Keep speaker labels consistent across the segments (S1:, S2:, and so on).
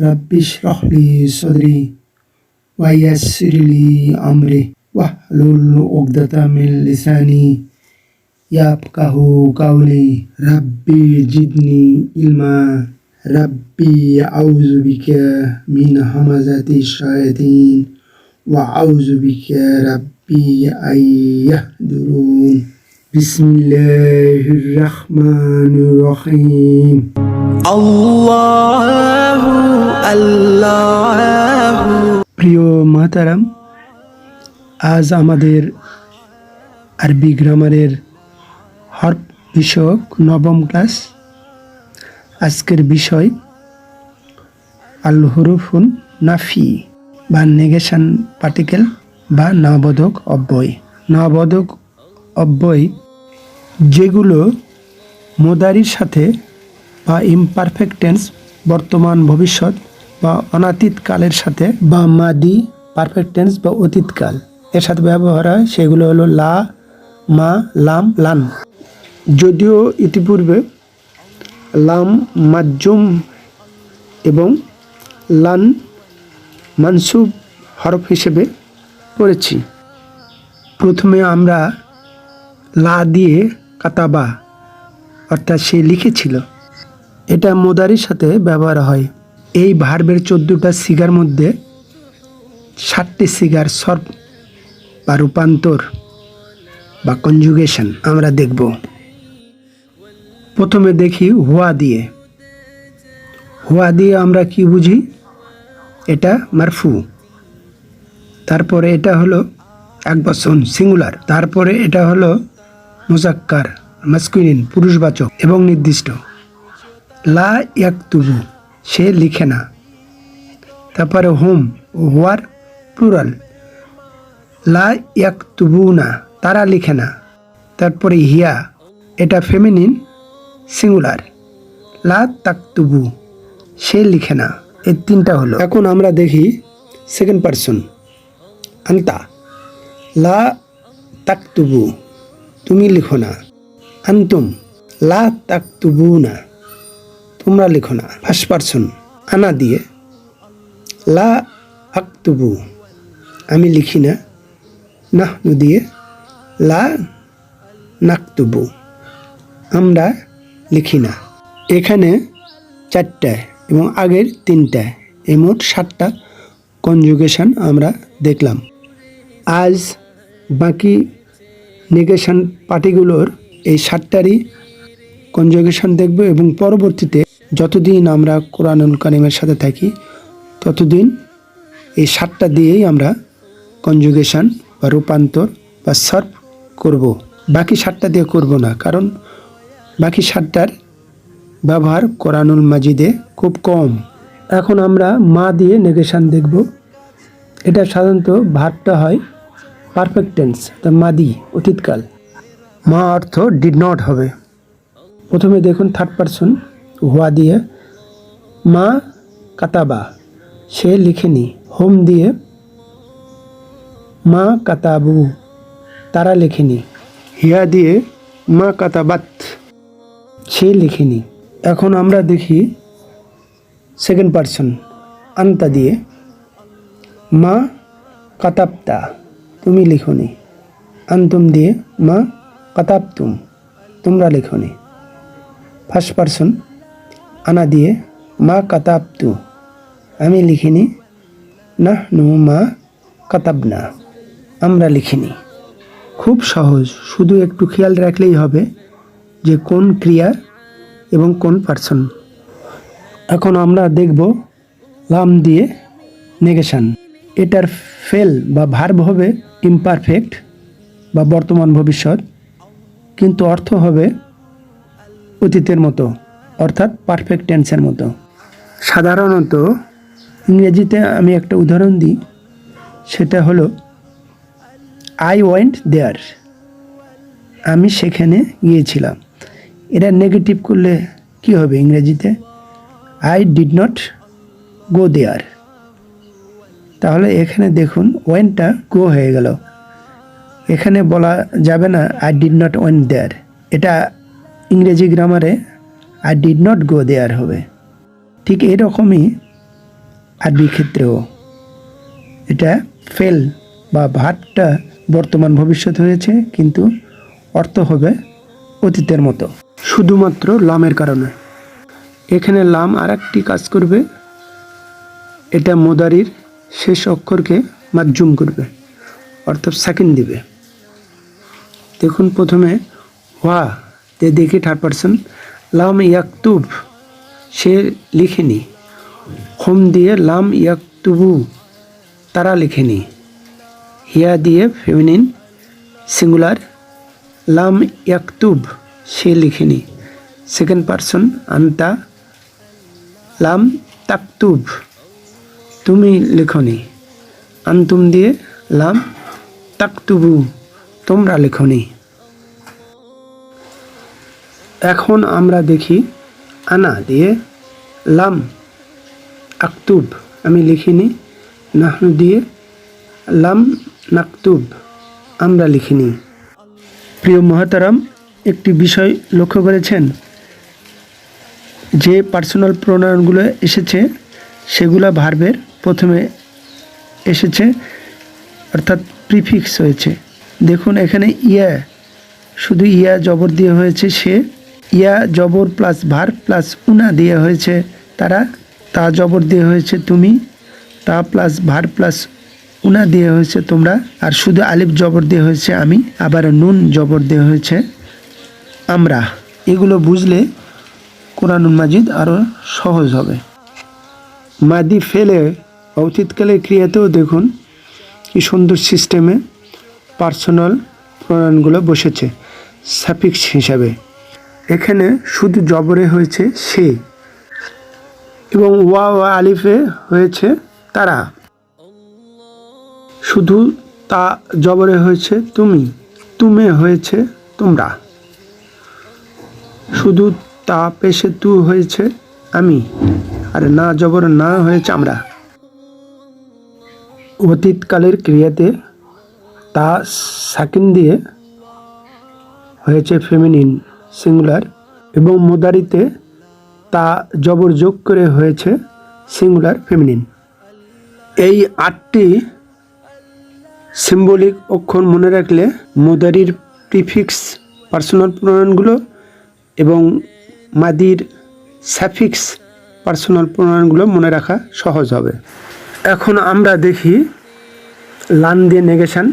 S1: رب اشرح لي صدري ويسر لي أمري واحلل عقدة من لساني يفقه قولي ربي زدني علما. ربي أعوذ بك من همزة الشياطين وأعوذ بك ربي أن يحضرون بسم الله الرحمن الرحيم
S2: الله
S1: প্রিয় মাতারাম আজ আমাদের আরবি গ্রামারের হরফ বিষয়ক নবম ক্লাস। আজকের বিষয় আল হরুফুন নাফি বা নেগেশন পার্টিকেল বা নবোধক অব্যয়। নবোধক অব্যয় যেগুলো মোদারির সাথে বা ইমপারফেক্ট টেন্স বর্তমান ভবিষ্যৎ বা অনাতীত কালের সাথে বা মাদি পারফেক্ট টেন্স বা অতীতকাল এর সাথে ব্যবহার হয়, সেগুলো হলো লা, মা, লাম, লান। যদিও ইতিপূর্বে লাম মাজুম এবং লান মানসুব হরফ হিসেবে পড়েছি। প্রথমে আমরা লা দিয়ে কাতাবা, অর্থাৎ সে লিখেছিল। এটা মোদারির সাথে ব্যবহার হয়। এই ভার্বের চোদ্দোটা সিগার মধ্যে ষাটটি সিগার সর্ব বা রূপান্তর বা কনজুগেশন আমরা দেখব। প্রথমে দেখি হুয়া দিয়ে। হুয়া দিয়ে আমরা কি বুঝি? এটা মারফু। তারপরে এটা হলো এক বচন সিঙ্গুলার তারপরে এটা হলো মোজাক্কার মাস্কুলিন পুরুষবাচক এবং নির্দিষ্ট। লা ইয়াকতুবু। সে লিখে না। তারপরে হোম, হোয়ার, প্লুরাল। লা ইয়াকতুবু না তারা লিখে না। তারপরে হিয়া, এটা ফেমিনিন, সিঙ্গুলার। লা তাকতুবু, সে লিখে না। এই তিনটা হলো। এখন আমরা দেখি সেকেন্ড পারসন আন্তা। লা তাকতুবু, তুমি লিখো না। আন্তুম, লা তাকতুবু না তোমরা লিখো না। ফার্স্ট পারসন আনা দিয়ে, লা আক্তুবু, আমি লিখি না। নাহনু দিয়ে, লা নাকতুবু, আমরা লিখি না। এখানে চারটায় এবং আগের তিনটায় এই মোট সাতটা কনজুগেশন আমরা দেখলাম। আজ বাকি নেগেশন পার্টিগুলোর এই সাতটারই কনজুগেশন দেখব এবং পরবর্তীতে যতদিন আমরা কোরআনুল কারিমের সাথে থাকি, ততদিন এই সাতটা দিয়েই আমরা কনজুগেশন বা রূপান্তর বা সার্ভ করব। বাকি সাতটা দিয়ে করব না, কারণ বাকি সাতটার ব্যবহার কোরআনুল মাজিদে খুব কম। এখন আমরা মা দিয়ে নেগেশান দেখব। এটা সাধারণত ভাবটা হয় পারফেক্ট টেন্স তা মাদি অতীতকাল। মা অর্থ ডিড নট হবে। প্রথমে দেখুন থার্ড পারসন হুয়া দিয়ে, মা কাতাবা, সে লিখেনি। হোম দিয়ে, মা কাতাবু, তারা লেখেনি। হিয়া দিয়ে, মা কাতাবাত, সে লিখেনি। এখন আমরা দেখি সেকেন্ড পারসন আন্তা দিয়ে, মা কাতাবতা, তুমি লিখনি। আন্তুম দিয়ে, মা কাতাবতুম, তোমরা লিখনি। ফার্স্ট পারসন আনা দিয়ে, মা কাতাব কাতাবতু। আমি লিখিনি। না নু মা কাতাবনা। আমরা লিখিনি। খুব সহজ, শুধু একটু খেয়াল রাখলেই হবে যে কোন ক্রিয়া এবং কোন পার্সন এখন আমরা দেখব লাম দিয়ে নেগেশান। এটার ফেল বা ভার্ব হবে ইমপারফেক্ট বা বর্তমান ভবিষ্যৎ, কিন্তু অর্থ হবে অতীতের মতো। অর্থাৎ পারফেক্ট টেন্সের মতো। সাধারণত ইংরেজিতে আমি একটা উদাহরণ দিই, সেটা হলো আই ওয়েন্ট দেয়ার আমি সেখানে গিয়েছিলাম। এটা নেগেটিভ করলে কি হবে ইংরেজিতে? I did not go there তাহলে এখানে দেখুন ওয়েনটা গো হয়ে গেল। এখানে বলা যাবে না I did not went there এটা ইংরেজি গ্রামারে I did not go there হবে। ঠিক এরকমই আরবি ক্ষেত্রেও। এটা ফেল বা ভাতটা বর্তমান ভবিষ্যৎ হয়েছে, কিন্তু অর্থ হবে অতীতের মতো। শুধুমাত্র লামের কারণে। এখানে লাম আর একটি কাজ করবে। এটা মোদারির শেষ অক্ষরকে মাজ্জুম করবে, অর্থাৎ সেকেন্ড দিবে। দেখুন প্রথমে, ওয়া, তে দেখি থার্ড পার্সন লাম ইয়াকতুব, সে লিখেনি। হোম দিয়ে লাম ইয়াকতুবু, তারা লিখেনি। হিয়া দিয়ে ফেমিনিন, সিঙ্গুলার। লাম ইয়াকতুব, সে লিখেনি। সেকেন্ড পার্সন, আন্তা। লাম তাকতুব, তুমি লিখনি। আন্তুম দিয়ে লাম তাকতুবু, তোমরা লেখনি। এখন আমরা দেখি আনা দিয়ে লাম, আক্তুব। আমি লিখিনি, নাহনু দিয়ে লাম, নাকতুব। আমরা লিখিনি। প্রিয় মহাতারাম, একটি বিষয় লক্ষ্য করেছেন? যে পার্সোনাল প্রোনাউনগুলো এসেছে, সেগুলা ভার্বের প্রথমে এসেছে, অর্থাৎ প্রিফিক্স হয়েছে। দেখুন, এখানে ইয়া, শুধু ইয়া জবর দিয়ে হয়েছে সে। ইয়া জবর প্লাস ভার প্লাস উনা দিয়ে হয়েছে তারা, তা জবর দিয়ে হয়েছে তুমি, তা প্লাস ভার প্লাস উনা দিয়ে হয়েছে তোমরা, আর শুধু আলিফ জবর দিয়ে হয়েছে আমি, আবার নুন জবর দিয়ে হয়েছে আমরা। এগুলো বুঝলে কোরআনুল মাজিদ আরও সহজ হবে। মাদি ফেলে অতীতকালের ক্রিয়াতেও দেখুন কি সুন্দর সিস্টেমে পার্সোনাল প্রণয়নগুলো বসেছে, সাফিক্স হিসাবে। এখানে শুধু জবরে হয়েছে সে এবং ওয়া ওয়া আলিফে হয়েছে তারা। শুধু তা জবরে হয়েছে তুমি, তুমে হয়েছে তোমরা। শুধু তা পেশে তু হয়েছে আমি, আর না জবর না হয়েছে আমরা। অতীতকালের ক্রিয়াতে তা সাকিন দিয়ে হয়েছে ফেমিনিন সিঙ্গুলার এবং মোদারিতে তা জবর যোগ করে হয়েছে সিঙ্গুলার ফেমিনিন। এই আটটি সিম্বলিক অক্ষর মনে রাখলে মোদারির প্রিফিক্স পার্সোনাল প্রণয়নগুলো এবং মাদির স্যাফিক্স পার্সোনাল প্রণয়নগুলো মনে রাখা সহজ হবে। এখন আমরা দেখি লান দিয়ে নেগেশন।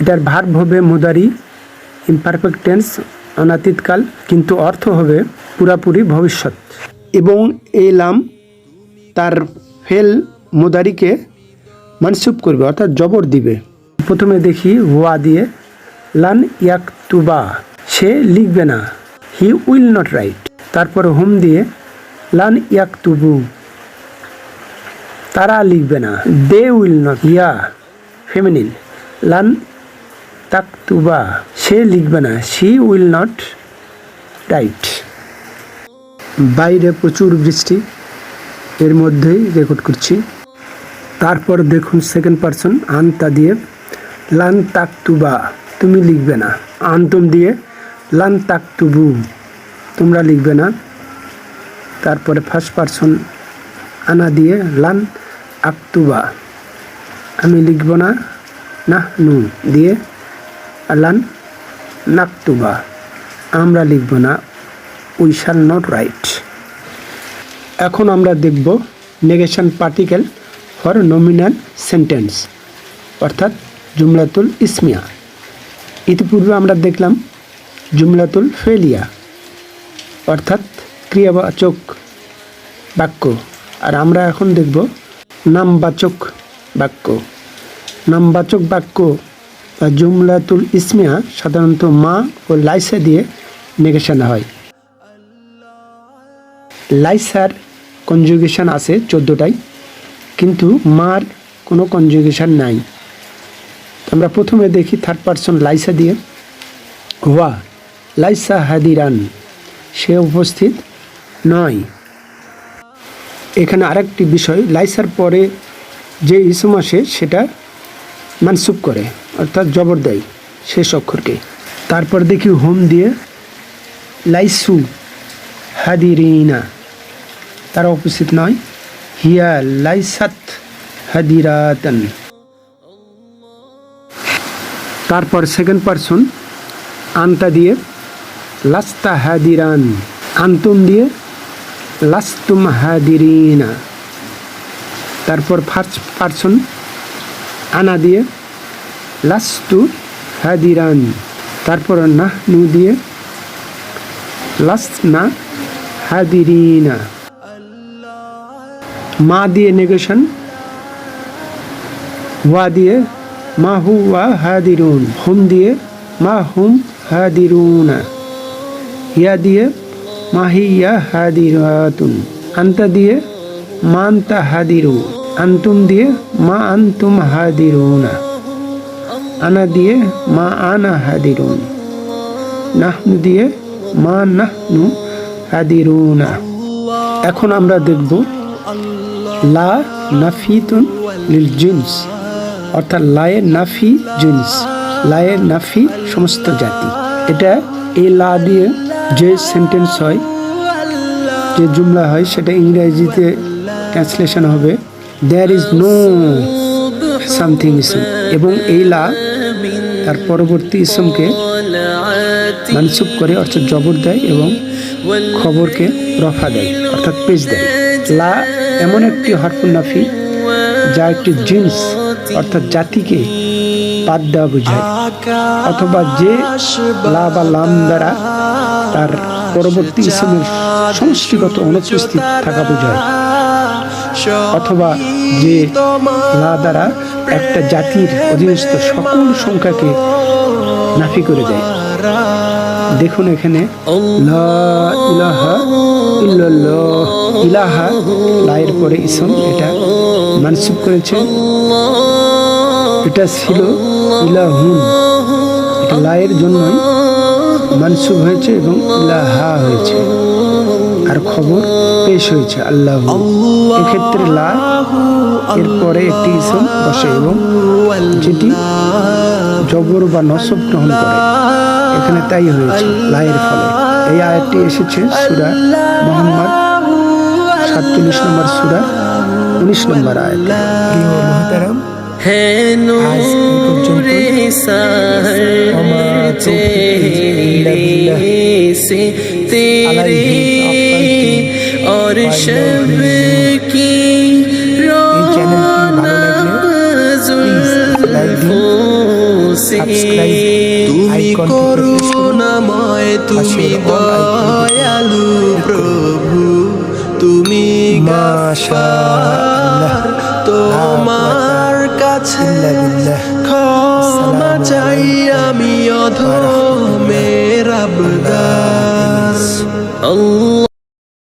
S1: এটার ভার্ব হবে মুদারি ইমপারফেক্ট টেন্স অনাতীতকাল, কিন্তু অর্থ হবে পুরাপুরি ভবিষ্যৎ। এবং এই লাম তার ফেল মোদারিকে মানসুব করবে, অর্থাৎ জবর দিবে। প্রথমে দেখি ওয়া দিয়ে, লান ইয়াকতুবা, সে লিখবে না, হি উইল নট রাইট। তারপর হোম দিয়ে, লান ইয়াকতুবু, তারা লিখবে না, দে উইল নট, ইয়া ফেমিনিন। লান তাকতুবা, সে লিখবে না শি উইল নট রাইট বাইরে প্রচুর বৃষ্টি, এর মধ্যেই রেকর্ড করছি। তারপর দেখুন সেকেন্ড পারসন আনতা দিয়ে, লান তাকতুবা, তুমি লিখবে না। আন্তম দিয়ে, লান তাকতুবু, তোমরা লিখবে না। তারপরে ফার্স্ট পারসন আনা দিয়ে, লান আক্তুবা, আমি লিখব না না, নু দিয়ে। লান নাকতুবা। আমরা লিখব না উই শ্যাল নট রাইট এখন আমরা দেখব negation particle for nominal sentence অর্থাৎ জুমলাতুল ইসমিয়া। ইতিপূর্বে আমরা দেখলাম জুমলাতুল ফেলিয়া, অর্থাৎ ক্রিয়াবাচক বাক্য। আর আমরা এখন দেখব নামবাচক বাক্য। নামবাচক বাক্য জুমলাতুল ইসমিয়া সাধারণত মা ও লাইসা দিয়ে নেগেশন হয়। লাইসার কনজুগেশন আছে চোদ্দোটাই, কিন্তু মার কোনো কনজুগেশন নাই। আমরা প্রথমে দেখি থার্ড পার্সন লাইসা দিয়ে। হুয়া লাইসা হাদিরান, সে উপস্থিত নয়। এখানে আরেকটি বিষয়, লাইসার পরে যে ইসম আসে, সেটা মানসুব করে। অর্থাৎ জবর দেয় শেষ অক্ষরকে। তারপর দেখি হোম দিয়ে, লাইসু হাদিরিনা। তারা উপস্থিত নয়। হিয়া লাইসাত হাদিরাতান। তারপর সেকেন্ড পারসন আন্তা দিয়ে, লাস্তা হাদিরান। আন্তুম দিয়ে, লাস্তুম হাদিরিনা। তারপর ফার্স্ট পারসন আনা দিয়ে লাস্তু হাদিরান। তারপর নাহনু দিয়ে লাসনা হাদিরিনা। মা দিয়ে নেগেশন, ওয়া দিয়ে মা হু ওয়া হাদিরুন, হুম দিয়ে মা হুম হাদিরুনা। ইয়া দিয়ে মা হিয়া হাদিরাতুন। আন্তা দিয়ে মা আন্তা হাদিরু। আন্তুম দিয়ে মা আন্তুম হাদিরুনা। আনা দিয়ে মা আনা হাদিরুন। নাহনু দিয়ে মা নাহনু হাদিরুনা। এখন আমরা দেখব, লা নাফিতুন লিল জিন্স, অর্থাৎ লায়ে নাফি জিন্স, লায়ে নাফি সমস্ত জাতি। এটা এই লা দিয়ে যে সেন্টেন্স হয়, যে জুমলা হয়, সেটা ইংরেজিতে ট্রান্সলেশন হবে দেয়ার ইজ নো সামথিং এবং এই লা তার পরবর্তী ইসমকে মানসুব করে অর্থাৎ জবর দেয় এবং খবরকে রফা দেয়, অর্থাৎ পেজ দেয়। লা এমন একটি হরফুল নাফি যা একটি জিন্স, অর্থাৎ জাতিকে বাদ দেওয়া বোঝায়, অথবা যে লা বা লাম দ্বারা তার পরবর্তী ইসমের সমষ্টিগত অনুপস্থিত থাকা বোঝায়, অথবা যে লা দ্বারা একটা জাতির অধীনস্থ সকল সংখ্যাকে নাফি করে দেয়। দেখুন এখানে ইলাহা, লায়ের পরে ইসম, এটা মানসুব করেছে। এটা ছিল ইলাহুন, এটা লায়ের জন্যই মানসুব হয়েছে এবং ইলাহা হয়েছে। আর খবর পেশ হয়েছে আল্লাহ। এক্ষেত্রে লা, এরপরে একটি ইসম বসে এবং যেটি জবর বা নসব গ্রহণ করে। এখানে তাই হয়েছে, লায়ের ফলে। এই আয়াতটি এসেছে সুরা মোহাম্মদ, সাতচল্লিশ নম্বর সুরা, উনিশ নম্বর আয়াত। মহতারাম
S2: है
S1: आज এই পর্যন্ত।
S2: नूरे सार
S1: वमा तौफीकी इल्ला बिल्लाह।
S2: तेरे से तेरे
S1: अलैहि
S2: और
S1: तवक्कलतु
S2: शब की
S1: চ্যানেলটি ভালো লাগলে please like দিন,
S2: से
S1: subscribe
S2: তুমি
S1: icon টিপে press করুন।
S2: করুণাময় তুমি
S1: পাশের all icon টিপে
S2: দয়ালু প্রভু তুমি
S1: মাশাআল্লাহ।
S2: তোমার কাছে
S1: ইল্লা বিল্লাহ।
S2: ক্ষমা চাই আমি অধমের আবদার